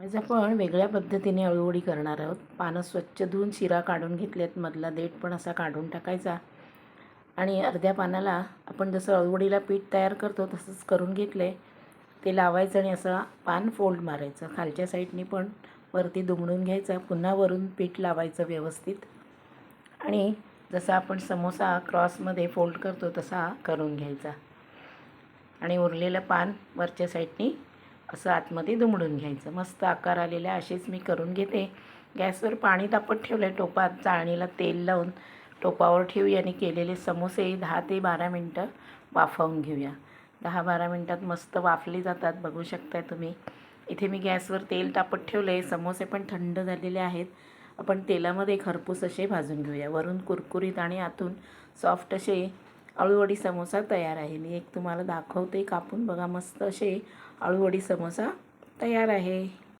आज आपण वेगळ्या पद्धतीने अळूवडी करणार आहोत. पानं स्वच्छ धुवून शिरा काढून घेतलेत. मधला देठ पण असा काढून टाकायचा. आणि अर्ध्या पानाला आपण जसं अळूवडीला पीठ तयार करतो तसंच करून घेतलं. आहे ते लावायचं आणि असं पान फोल्ड मारायचं. खालच्या साईडनी पण वरती दुमडून घ्यायचं. पुन्हा वरून पीठ लावायचं व्यवस्थित. आणि जसा आपण समोसा क्रॉसमध्ये फोल्ड करतो तसा करून घ्यायचा. आणि उरलेलं पान वरच्या साईडनी असं आतमध्ये दुमडून घ्यायचं. मस्त आकार आलेला असेच मी करून घेते. गॅसवर पाणी तापत ठेवलं आहे टोपात चाळणीला तेल लावून टोपावर ठेवू आणि केलेले समोसे दहा ते बारा मिनटं वाफवून घेऊया. दहा बारा मिनटात मस्त वाफले जातात बघू शकताय तुम्ही. इथे मी गॅसवर तेल तापत ठेवलं आहे समोसे पण थंड झालेले आहेत. आपण तेलामध्ये खरपूस असे भाजून घेऊया. वरून कुरकुरीत आणि आतून सॉफ्ट असे अळूवडी समोसा तयार आहे. मी एक तुम्हाला दाखवते कापून. बघा मस्त असे अळूवडी समोसा तयार आहे.